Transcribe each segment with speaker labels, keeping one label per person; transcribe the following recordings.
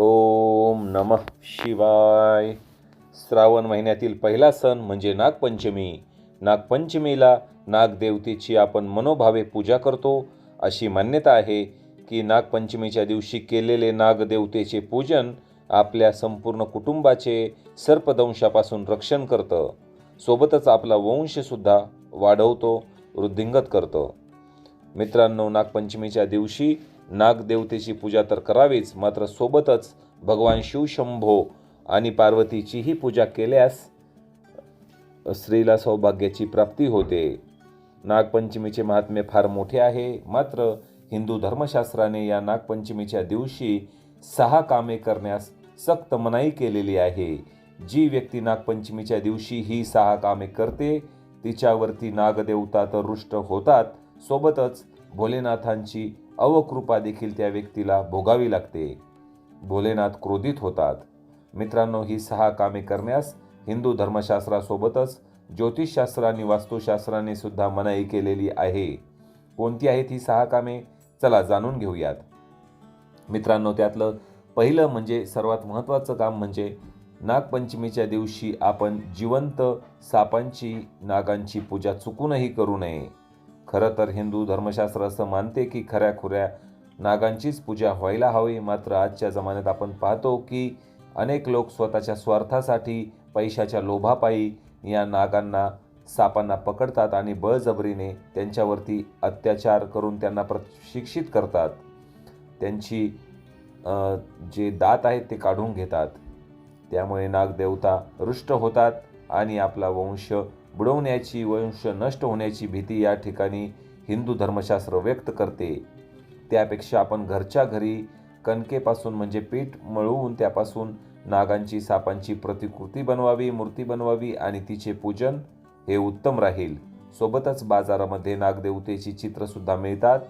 Speaker 1: ओम नमः शिवाय. श्रावण महिन्यातील पहिला सण म्हणजे नागपंचमी. नागपंचमीला नागदेवतेची आपण मनोभावे पूजा करतो. अशी मान्यता आहे की नागपंचमीच्या दिवशी केलेले नागदेवतेचे पूजन आपल्या संपूर्ण कुटुंबाचे सर्पदंशापासून रक्षण करतं. सोबतच आपला वंशसुद्धा वाढवतो वृद्धिंगत करतं. मित्रांनो नागपंचमीच्या दिवशी नागदेवतेची पूजा तर करावीच मात्र सोबतच भगवान शिवशंभो आणि पार्वतीचीही पूजा केल्यास स्त्रीला सौभाग्याची प्राप्ती होते. नागपंचमीचे महात्म्य फार मोठे आहे मात्र हिंदू धर्मशास्त्राने या नागपंचमीच्या दिवशी सहा कामे करण्यास सक्त मनाई केलेली आहे. जी व्यक्ती नागपंचमीच्या दिवशी ही सहा कामे करते तिच्यावरती नागदेवता तर रुष्ट होतात. सोबतच भोलेनाथांची अवकृपा देखील त्या व्यक्तीला भोगावी लागते. भोलेनाथ क्रोधित होतात. मित्रांनो ही सहा कामे करण्यास हिंदू धर्मशास्त्रासोबतच ज्योतिषशास्त्र आणि वास्तुशास्त्राने सुद्धा मनाई केलेली आहे. कोणती आहेत ही सहा कामे? चला जाणून घेऊयात. मित्रांनो त्यातलं पहिलं म्हणजे सर्वात महत्त्वाचं काम म्हणजे नागपंचमीच्या दिवशी आपण जिवंत सापांची नागांची पूजा चुकूनही करू नये. खरं तर हिंदू धर्मशास्त्र असं मानते की खऱ्या खुऱ्या नागांचीच पूजा व्हायला हवी. मात्र आजच्या जमान्यात आपण पाहतो की अनेक लोक स्वतःच्या स्वार्थासाठी पैशाच्या लोभापायी या नागांना सापांना पकडतात आणि बळजबरीने त्यांच्यावरती अत्याचार करून त्यांना प्रशिक्षित करतात. त्यांची जे दात आहेत ते काढून घेतात. त्यामुळे नागदेवता रुष्ट होतात आणि आपला वंश बुडवण्याची वंश नष्ट होण्याची भीती या ठिकाणी हिंदू धर्मशास्त्र व्यक्त करते. त्यापेक्षा आपण घरच्या घरी कणकेपासून म्हणजे पीठ मळवून त्यापासून नागांची सापांची प्रतिकृती बनवावी मूर्ती बनवावी आणि तिचे पूजन हे उत्तम राहील. सोबतच बाजारामध्ये नागदेवतेची चित्रसुद्धा मिळतात.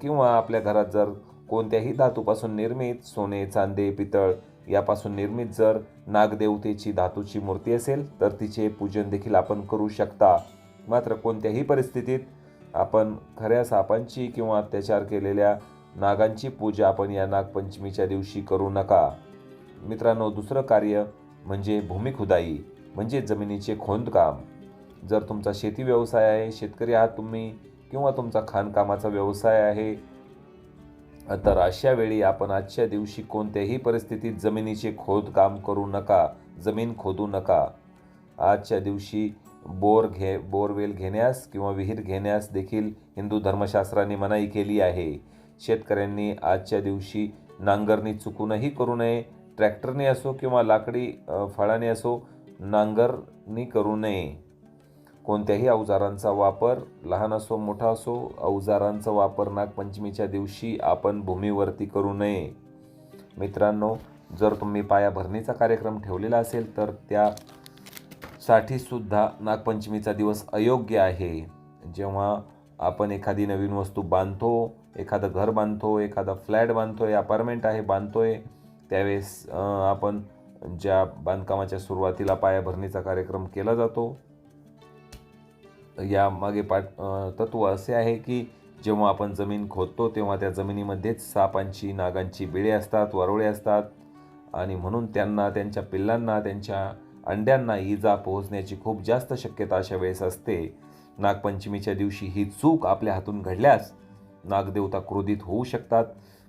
Speaker 1: किंवा आपल्या घरात जर कोणत्याही धातूपासून निर्मित सोने चांदे पितळ यापासून निर्मित जर नागदेवतेची धातूची मूर्ती असेल तर तिचे पूजन देखील आपण करू शकता. मात्र कोणत्याही परिस्थितीत आपण खऱ्या सापांची किंवा अत्याचार केलेल्या नागांची पूजा आपण या नागपंचमीच्या दिवशी करू नका. मित्रांनो दुसरं कार्य म्हणजे भूमिखुदाई म्हणजे जमिनीचे खोदकाम. जर तुमचा शेती व्यवसाय आहे शेतकरी आहात तुम्ही किंवा तुमचा खाणकामाचा व्यवसाय आहे तर अशा वेळी आपण आजच्या दिवशी कोणत्याही परिस्थितीत जमिनीचे खोदकाम करू नका जमीन खोदू नका. आजच्या दिवशी बोर घे बोरवेल घेण्यास किंवा विहीर घेण्यास देखील हिंदू धर्मशास्त्राने मनाई केली आहे. शेतकऱ्यांनी आजच्या दिवशी नांगरणी चुकूनही करू नये ट्रॅक्टरने असो किंवा लाकडी फळाने असो नांगरणी करू नये. कोणत्याही अवजारांचा वापर लहान असो मोठा असो अवजारांचा वापर नागपंचमीच्या दिवशी आपण भूमीवरती करू नये. मित्रांनो जर तुम्ही पायाभरणीचा कार्यक्रम ठेवलेला असेल तर त्यासाठी सुद्धा नागपंचमीचा दिवस अयोग्य आहे. जेव्हा आपण एखादी नवीन वस्तू बांधतो एखादं घर बांधतो एखादा फ्लॅट बांधतो आहे अपार्टमेंट आहे बांधतो आहे त्यावेळेस आपण ज्या बांधकामाच्या सुरुवातीला पायाभरणीचा कार्यक्रम केला जातो यामागे पाठ तत्व असे आहे की जेव्हा आपण जमीन खोदतो तेव्हा त्या जमिनीमध्येच सापांची नागांची बिळे असतात वरोळे असतात. आणि म्हणून त्यांना त्यांच्या पिल्लांना त्यांच्या अंड्यांना इजा पोहोचण्याची खूप जास्त शक्यता अशा वेळेस असते. नागपंचमीच्या दिवशी ही चूक आपल्या हातून घडल्यास नागदेवता क्रोधित होऊ शकतात.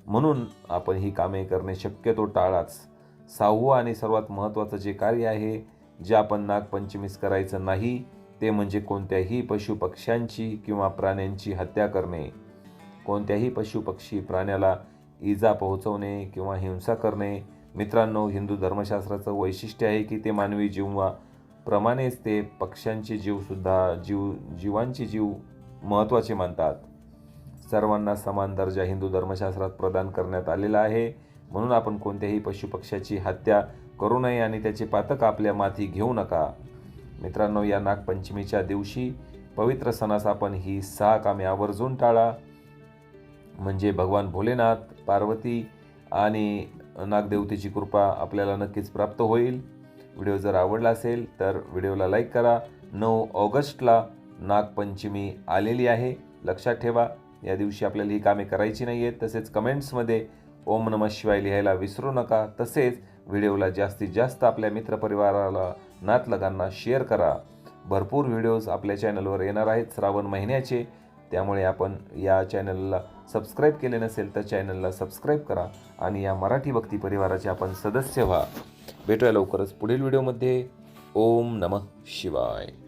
Speaker 1: म्हणून आपण ही कामे करणे शक्यतो टाळाच. सहावं आणि सर्वात महत्त्वाचं जे कार्य आहे जे आपण नागपंचमीस करायचं नाही ते म्हणजे कोणत्याही पशुपक्ष्यांची किंवा प्राण्यांची हत्या करणे. कोणत्याही पशुपक्षी प्राण्याला इजा पोहोचवणे किंवा हिंसा करणे. मित्रांनो हिंदू धर्मशास्त्राचं वैशिष्ट्य आहे की ते मानवी जीवाप्रमाणेच ते पक्ष्यांचे जीवसुद्धा जीव जीवांचे जीव महत्त्वाचे मानतात. सर्वांना समान दर्जा हिंदू धर्मशास्त्रात प्रदान करण्यात आलेला आहे. म्हणून आपण कोणत्याही पशुपक्ष्याची हत्या करू नये आणि त्याचे पातक आपल्या माथी घेऊ नका. मित्रांनो या नागपंचमीच्या दिवशी पवित्र सणास आपण ही सहा कामे आवर्जून टाळा. म्हणजे भगवान भोलेनाथ पार्वती आणि नागदेवतेची कृपा आपल्याला नक्कीच प्राप्त होईल. व्हिडिओ जर आवडला असेल तर व्हिडिओला लाईक करा. नऊ ऑगस्टला नागपंचमी आलेली आहे. लक्षात ठेवा या दिवशी आपल्याला ही कामे करायची नाही आहेत तसेच कमेंट्समध्ये ओम नमः शिवाय लिहायला विसरू नका. तसेच व्हिडिओला जास्तीत जास्त आपल्या मित्रपरिवाराला नातलगांना शेअर करा. भरपूर व्हिडिओज आपल्या चॅनलवर येणार आहेत श्रावण महिन्याचे. त्यामुळे आपण या चॅनलला सबस्क्राईब केले नसेल तर चॅनलला सबस्क्राईब करा आणि या मराठी भक्ती परिवाराचे आपण सदस्य व्हा. भेटूया लवकरच पुढील व्हिडिओमध्ये. ओम नमः शिवाय.